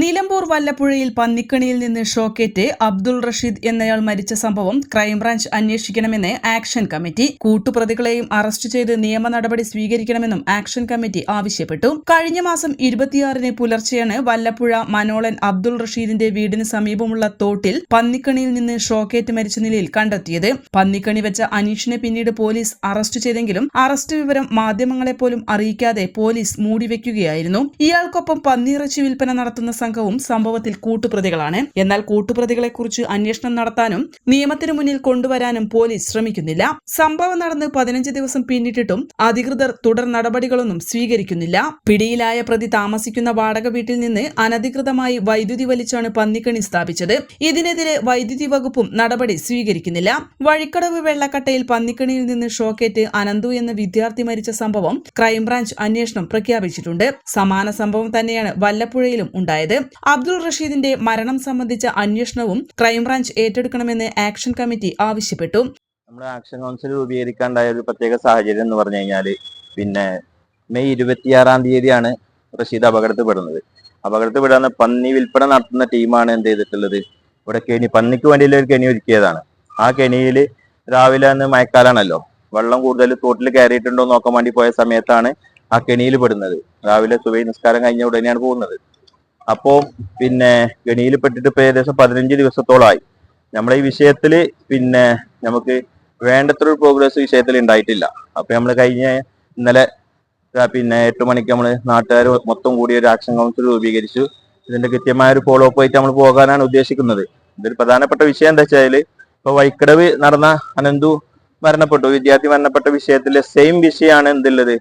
Nilambur വല്ലപ്പുഴയിൽ പന്നിക്കണിയിൽ നിന്ന് ഷോക്കേറ്റ് അബ്ദുൾ റഷീദ് എന്നയാൾ മരിച്ച സംഭവം ക്രൈംബ്രാഞ്ച് അന്വേഷിക്കണമെന്ന് ആക്ഷൻ കമ്മിറ്റി. കൂട്ടുപ്രതികളെയും അറസ്റ്റ് ചെയ്ത് നിയമ നടപടി സ്വീകരിക്കണമെന്നും ആക്ഷൻ കമ്മിറ്റി ആവശ്യപ്പെട്ടു. കഴിഞ്ഞ മാസം ഇരുപത്തിയാറിന് പുലർച്ചെയാണ് വല്ലപ്പുഴ മനോളൻ അബ്ദുൾ റഷീദിന്റെ വീടിന് സമീപമുള്ള തോട്ടിൽ പന്നിക്കണിയിൽ നിന്ന് ഷോക്കേറ്റ് മരിച്ച നിലയിൽ കണ്ടെത്തിയത്. പന്നിക്കണി വെച്ച അനീഷിനെ പിന്നീട് പോലീസ് അറസ്റ്റ് ചെയ്തെങ്കിലും അറസ്റ്റ് വിവരം മാധ്യമങ്ങളെ പോലും അറിയിക്കാതെ പോലീസ് മൂടിവെക്കുകയായിരുന്നു. ഇയാൾക്കൊപ്പം പന്നിയിറച്ചി വിൽപ്പന നടത്തുന്ന സംഘവും സംഭവത്തിൽ കൂട്ടുപ്രതികളാണ്. എന്നാൽ കൂട്ടുപ്രതികളെക്കുറിച്ച് അന്വേഷണം നടത്താനും നിയമത്തിന് മുന്നിൽ കൊണ്ടുവരാനും പോലീസ് ശ്രമിക്കുന്നില്ല. സംഭവം നടന്ന് പതിനഞ്ച് ദിവസം പിന്നിട്ടിട്ടും അധികൃതർ തുടർ നടപടികളൊന്നും സ്വീകരിക്കുന്നില്ല. പിടിയിലായ പ്രതി താമസിക്കുന്ന വാടക വീട്ടിൽ നിന്ന് അനധികൃതമായി വൈദ്യുതി വലിച്ചാണ് പന്നിക്കണി സ്ഥാപിച്ചത്. ഇതിനെതിരെ വൈദ്യുതി വകുപ്പും നടപടി സ്വീകരിക്കുന്നില്ല. വഴിക്കടവ് വെള്ളക്കട്ടയിൽ പന്നിക്കണിയിൽ നിന്ന് ഷോക്കേറ്റ് അനന്തു എന്ന വിദ്യാർത്ഥി മരിച്ച സംഭവം ക്രൈംബ്രാഞ്ച് അന്വേഷണം പ്രഖ്യാപിച്ചിട്ടുണ്ട്. സമാന സംഭവം തന്നെയാണ് വല്ലപ്പുഴയിലും ഉണ്ടായത്. അബ്ദുൾ റഷീദിന്റെ മരണം സംബന്ധിച്ച അന്വേഷണവും ക്രൈംബ്രാഞ്ച് ഏറ്റെടുക്കണമെന്ന് ആക്ഷൻ കമ്മിറ്റി ആവശ്യപ്പെട്ടു. നമ്മുടെ ആക്ഷൻ കൗൺസിൽ രൂപീകരിക്കാണ്ടായ ഒരു പ്രത്യേക സാഹചര്യം എന്ന് പറഞ്ഞു കഴിഞ്ഞാൽ പിന്നെ മെയ് ഇരുപത്തിയാറാം തീയതിയാണ് റഷീദ് അപകടത്തിൽപ്പെടുന്നത്. അപകടത്തിൽപ്പെടാന്ന് പന്നി വിൽപ്പന നടത്തുന്ന ടീമാണ് എന്ത് ചെയ്തിട്ടുള്ളത്? ഇവിടെ കെണി പന്നിക്ക് വേണ്ടിയുള്ള ഒരു കെണി ഒരുക്കിയതാണ്. ആ കെണിയിൽ രാവിലെ അന്ന് മഴക്കാലാണല്ലോ. വെള്ളം കൂടുതൽ തോട്ടിൽ കയറിയിട്ടുണ്ടോ നോക്കാൻ വേണ്ടി പോയ സമയത്താണ് ആ കെണിയിൽ പെടുന്നത് രാവിലെ സുബൈ നിസ്കാരം കഴിഞ്ഞ ഉടനെയാണ് പോകുന്നത്. അപ്പോൾ പിന്നെ ഗണിയിൽപ്പെട്ടിട്ട് പെട്ടിട്ട് ഇപ്പോൾ ഏകദേശം പതിനഞ്ച് ദിവസത്തോളമായി നമ്മുടെ ഈ വിഷയത്തിൽ പിന്നെ നമുക്ക് വേണ്ടത്ര ഒരു പ്രോഗ്രസ് വിഷയത്തിൽ ഉണ്ടായിട്ടില്ല അപ്പൊ നമ്മൾ കഴിഞ്ഞ ഇന്നലെ പിന്നെ എട്ട് മണിക്ക് നമ്മൾ നാട്ടുകാർ മൊത്തം കൂടി ഒരു ആക്ഷൻ കൗൺസിൽ രൂപീകരിച്ചു. ഇതിന്റെ കൃത്യമായ ഒരു ഫോളോ അപ്പ് ആയിട്ട് നമ്മൾ പോകാനാണ് ഉദ്ദേശിക്കുന്നത്. ഇതൊരു പ്രധാനപ്പെട്ട വിഷയം എന്താ വെച്ചാൽ ഇപ്പൊ വൈക്കടവ് നടന്ന അനന്തു മരണപ്പെട്ടു. വിദ്യാർത്ഥി മരണപ്പെട്ട വിഷയത്തിലെ സെയിം വിഷയമാണ് എന്തുള്ളത്?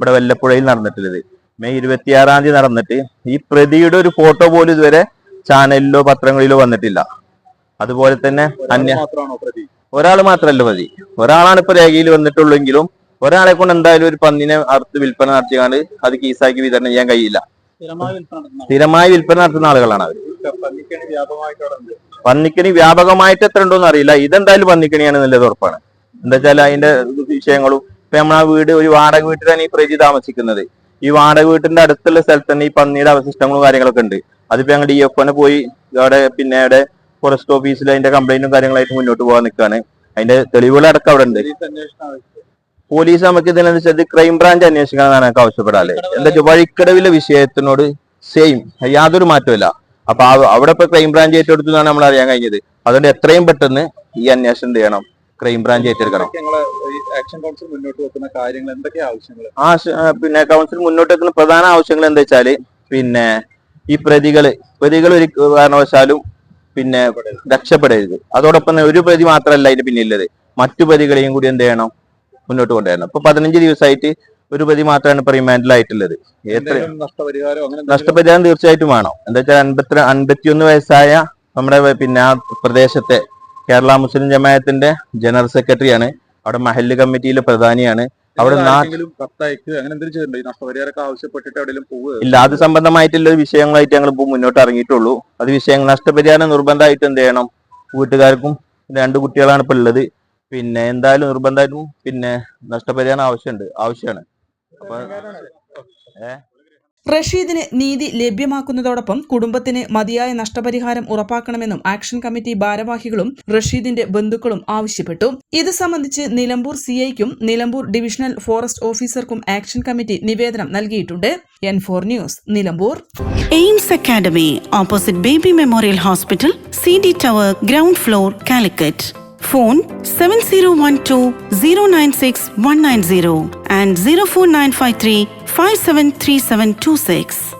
ഇവിടെ വല്ലപ്പുഴയിൽ നടന്നിട്ടുള്ളത്. മെയ് ഇരുപത്തിയാറാം തീയതി നടന്നിട്ട് ഈ പ്രതിയുടെ ഒരു ഫോട്ടോ പോലും ഇതുവരെ ചാനലിലോ പത്രങ്ങളിലോ വന്നിട്ടില്ല. അതുപോലെ തന്നെ അന്യ ഒരാൾ മാത്രമല്ല മതി. ഒരാളാണ് ഇപ്പൊ രേഖയിൽ വന്നിട്ടുള്ളെങ്കിലും ഒരാളെ കൊണ്ട് എന്തായാലും ഒരു പന്നിനെ അറുത്ത് വിൽപ്പന നടത്തിയാണ്ട് അത് കീസാക്കി വിതരണം ചെയ്യാൻ കഴിയില്ല. സ്ഥിരമായി വിൽപ്പന നടത്തുന്ന ആളുകളാണ്. അവർ പന്നിക്കണി വ്യാപകമായിട്ട് എത്ര ഉണ്ടോന്ന് അറിയില്ല. ഇതെന്തായാലും പന്നിക്കണിയാണ് നല്ലത് ഉറപ്പാണ്. എന്താ വെച്ചാൽ അതിന്റെ വിഷയങ്ങളും ഇപ്പൊ നമ്മളാ വീട് ഒരു വാടക വീട്ടിലാണ് ഈ പ്രജി താമസിക്കുന്നത്. ഈ വാടക വീട്ടിന്റെ അടുത്തുള്ള സ്ഥലത്ത് തന്നെ ഈ പന്നിയുടെ അവശിഷ്ടങ്ങളും കാര്യങ്ങളൊക്കെ ഉണ്ട്. അതിപ്പോ ഞങ്ങൾ ഡി എഫ് പോയി അവിടെ പിന്നെ അവിടെ ഫോറസ്റ്റ് ഓഫീസിൽ അതിന്റെ കംപ്ലൈന്റും കാര്യങ്ങളായിട്ട് മുന്നോട്ട് പോകാൻ നിൽക്കുകയാണ് അതിന്റെ തെളിവുകളടക്കം അവിടെ ഉണ്ട്. പോലീസ് നമുക്ക് ഇതിനനുസരിച്ച് ക്രൈം ബ്രാഞ്ച് അന്വേഷിക്കണം എന്നാണ് ഞങ്ങൾക്ക് ആവശ്യപ്പെടാല്ലേ എന്താ വെച്ചാൽ വഴിക്കടവിലെ വിഷയത്തിനോട് സെയിം യാതൊരു മാറ്റമില്ല അപ്പൊ അവിടെ ഇപ്പൊ ക്രൈം ബ്രാഞ്ച് ഏറ്റെടുത്തു എന്നാണ് നമ്മൾ അറിയാൻ കഴിഞ്ഞത്. അതുകൊണ്ട് എത്രയും പെട്ടെന്ന് ഈ അന്വേഷണം ചെയ്യണം. ക്രൈം ബ്രാഞ്ച് ഏറ്റെടുക്കണം. ആക്ഷൻ കൗൺസിൽ മുന്നോട്ട് വെക്കുന്ന കാര്യങ്ങൾ? എന്തൊക്കെ ആവശ്യങ്ങൾ ആ പിന്നെ കൗൺസിൽ മുന്നോട്ട് വെക്കുന്ന പ്രധാന ആവശ്യങ്ങൾ എന്താ വെച്ചാൽ പിന്നെ ഈ പ്രതികൾ പ്രതികൾ ഒരു കാരണവശാലും പിന്നെ രക്ഷപ്പെടരുത്. അതോടൊപ്പം തന്നെ ഒരു പ്രതി മാത്രമല്ല അതിന്റെ പിന്നിലുള്ളത്. മറ്റു പ്രതികളെയും കൂടി എന്ത് ചെയ്യണം? മുന്നോട്ട് കൊണ്ടുവരണം. ഇപ്പൊ പതിനഞ്ച് ദിവസമായിട്ട് ഒരു പ്രതി മാത്രമാണ് ഇപ്പൊ റിമാൻഡിലായിട്ടുള്ളത് എത്ര നഷ്ടപരിഹാരം തീർച്ചയായിട്ടും വേണം. എന്താ വെച്ചാൽ അൻപത്തി അൻപത്തിയൊന്ന് വയസ്സായ നമ്മുടെ പിന്നെ ആ പ്രദേശത്തെ കേരള മുസ്ലിം ജമായത്തിന്റെ ജനറൽ സെക്രട്ടറിയാണ്. അവിടെ മഹല്ല് കമ്മിറ്റിയിലെ പ്രധാനിയാണ്. അവിടെ ഇല്ല അത് സംബന്ധമായിട്ടുള്ള വിഷയങ്ങളായിട്ട് ഞങ്ങൾ ഇപ്പോൾ മുന്നോട്ട് ഇറങ്ങിയിട്ടുള്ളൂ. അത് വിഷയങ്ങൾ നഷ്ടപരിഹാരം നിർബന്ധമായിട്ട് എന്ത് ചെയ്യണം? വീട്ടുകാർക്കും രണ്ട് കുട്ടികളാണ് ഇപ്പൊ ഉള്ളത്. പിന്നെ എന്തായാലും നിർബന്ധമായിട്ടും പിന്നെ നഷ്ടപരിഹാരം ആവശ്യമുണ്ട്. ആവശ്യമാണ്. അപ്പൊ റഷീദിന് നീതി ലഭ്യമാക്കുന്നതോടൊപ്പം കുടുംബത്തിന് മതിയായ നഷ്ടപരിഹാരം ഉറപ്പാക്കണമെന്നും ആക്ഷൻ കമ്മിറ്റി ഭാരവാഹികളും റഷീദിന്റെ ബന്ധുക്കളും ആവശ്യപ്പെട്ടു. ഇത് സംബന്ധിച്ച് നിലമ്പൂർ സിഐക്കും നിലമ്പൂർ ഡിവിഷണൽ ഫോറസ്റ്റ് ഓഫീസർക്കും ആക്ഷൻ കമ്മിറ്റി നിവേദനം നൽകിയിട്ടുണ്ട്. N four news Nilambur. Aims academy opposite baby memorial hospital C D tower ground floor Calicut. Phone 7012 096 190 and 04953 573726.